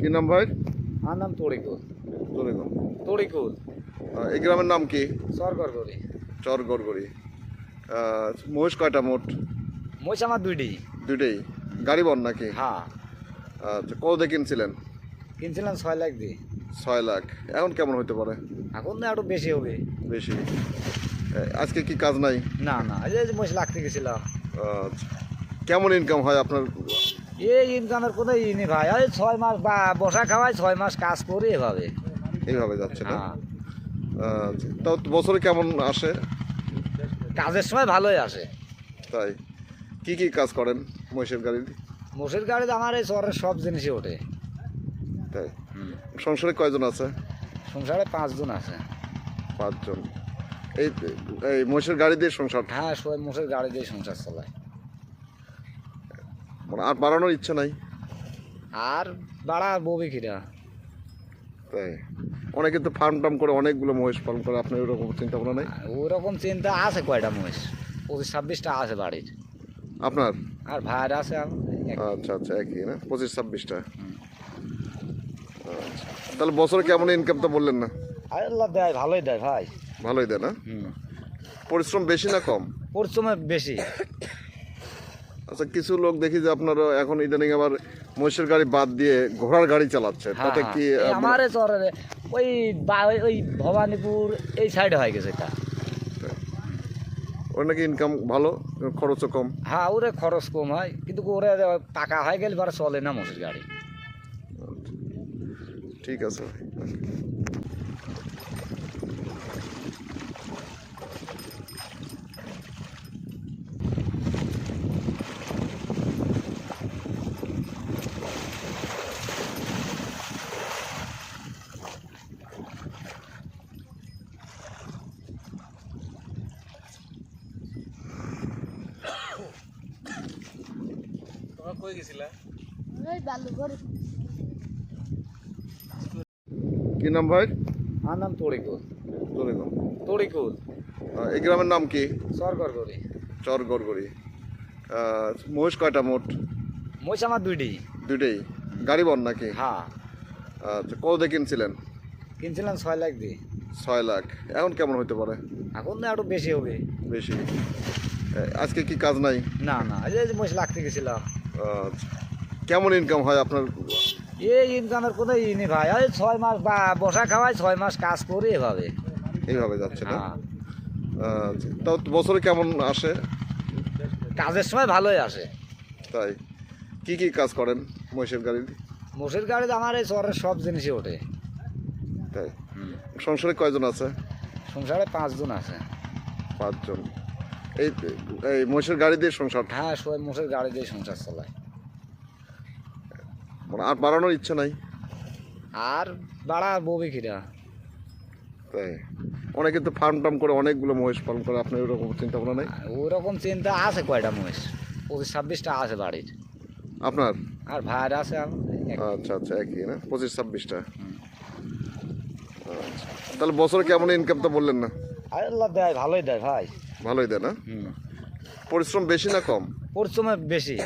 কি নাম ভাই? আমার নাম তরিকুল। তরিকুল। তরিকুল। এই গ্রামের নাম কি? সরকার করি চর গড়গড়ি মহিষ কয়টা মোট? মহিষ আমার দুইটি। দুইটাই। গাড়ি বন নাকি? হ্যাঁ। আচ্ছা কত দিয়ে কিনছিলেন? কিনছিলাম ছয় লাখ দিয়ে। ছয় লাখ। এখন কেমন হতে পারে? এখন না একটু বেশি হবে। বেশি। আজকে কি কাজ নাই? না না এই যে মহিষ লাগতে গেছিলাম আচ্ছা। কেমন ইনকাম হয় আপনার? এই ইনকামের কোনো ই নেই ভাই। ওই ছয় মাস বা বসা খাওয়াই ছয় মাস কাজ করি এভাবে। এইভাবে যাচ্ছে না? হ্যাঁ। আচ্ছা তাও বছরে কেমন আসে? কাজের সময় ভালোই আসে। তাই। কি কি কাজ করেন মহিষের গাড়ি মোষের গাড়িতে আমার এই শহরের সব জিনিসই ওঠে। তাই। সংসারে কয়জন আছে? সংসারে পাঁচজন আছে। পাঁচজন। এই এই মহিষের গাড়ি দিয়ে সংসার? হ্যাঁ সবাই মোষের গাড়ি দিয়ে সংসার চালায়। মানে আর বাড়ানোর ইচ্ছা নাই? আর বাড়া ববি কিরা তাই? অনেকে তো ফার্ম টার্ম করে অনেকগুলো মহিষ পালন করে। আপনার ওরকম চিন্তা ভাবনা নাই? ওই রকম চিন্তা আছে কয়টা মহিষ। পঁচিশ ছাব্বিশটা আছে বাড়ির। আপনার? আর ভাইয়ের আছে আচ্ছা আচ্ছা একই না? পঁচিশ ছাব্বিশটা। তাহলে বছরে কেমন ইনকাম তো বললেন না? আরে আল্লাহ দেয় ভালোই দেয় ভাই। ভালোই দেয় না? পরিশ্রম বেশি না কম? পরিশ্রমে বেশি। আচ্ছা কিছু লোক দেখি যে আপনারা এখন ইদানিং আবার মহিষের গাড়ি বাদ দিয়ে ঘোড়ার গাড়ি চালাচ্ছে। হ্যাঁ, তাতে কি হ্যাঁ। এই চরে ওই ওই- ওই ভবানীপুর এই সাইডে হয়ে গেছে এটা। ওর নাকি ইনকাম ভালো? খরচও কম? হ্যাঁ ওরে খরচ কম হয়। কিন্তু ওরে পাকা হয়ে গেলে এবার চলে না মোষের গাড়ি। ঠিক আছে ভাই। কই গেছিলা? ওই বালুঘর। কি নাম ভাই? আমার নাম তরিকুল। তরিকুল। তরিকুল। এই গ্রামের নাম কি? সরকার করি চর গড়গড়ি মহিষ কয়টা মোট? মহিষ আমার দুইটি। দুইটাই। গাড়ি বন নাকি? হ্যাঁ। আচ্ছা কত দিয়ে কিনছিলেন? কিনছিলাম ছয় লাখ দিয়ে। ছয় লাখ। এখন কেমন হতে পারে? এখন না একটু বেশি হবে। বেশি। আজকে কি কাজ নাই? না না এই যে মহিষ লাগতে গেছিলাম আচ্ছা। কেমন ইনকাম হয় আপনার? এই ইনকামের কোনো ই নেই ভাই। ওই ছয় মাস বা বসা খাওয়াই ছয় মাস কাজ করি এভাবে। এইভাবে যাচ্ছে না? হ্যাঁ। আচ্ছা বছরে কেমন আসে? কাজের সময় ভালোই আসে। তাই। কি কি কাজ করেন মহিষের গাড়ি? মোষের গাড়িতে আমার এই শহরের সব জিনিসই ওঠে। তাই। সংসারে কয়জন আছে? সংসারে পাঁচজন আছে। পাঁচজন। এই এই মহিষের গাড়ি দিয়ে সংসার? হ্যাঁ সবাই মোষের গাড়ি দিয়ে সংসার চালায়। মানে আর বাড়ানোর ইচ্ছা নাই। আর বাড়া ববি কিরা তাই। অনেকে তো ফার্ম টার্ম করে অনেকগুলো মহিষ পালন করে আপনার ওরকম চিন্তা ভাবনা নাই? ওরকম চিন্তা আছে কয়টা মহিষ? পঁচিশ ছাব্বিশটা আছে বাড়ির। আপনার? আর ভাইয়ের আছে আচ্ছা আচ্ছা একই না? পঁচিশ ছাব্বিশটা? আচ্ছা। তাহলে বছরে কেমন ইনকাম তো বললেন না? আল্লাহ দেয় ভালোই দেয় ভাই। ভালোই দেয় না? পরিশ্রম বেশি না কম? পরিশ্রমে বেশি।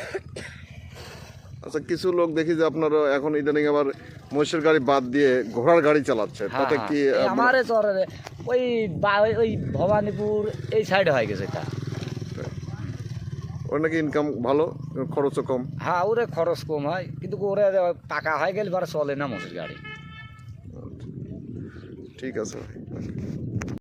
আচ্ছা কিছু লোক দেখি যে আপনারা এখন ইদানিং আবার মহিষের গাড়ি বাদ দিয়ে ঘোড়ার গাড়ি চালাচ্ছে। হ্যাঁ, তাতে হ্যাঁ। কি আমারে চরে ওই ওই- ভবানীপুর এই সাইডে হয়ে গেছে এটা। ওর নাকি ইনকাম ভালো খরচও কম। হ্যাঁ ওরে খরচ কম হয় কিন্তু ওরে টাকা হয়ে গেলে এবার চলে না মোষের গাড়ি। ঠিক আছে। ভাই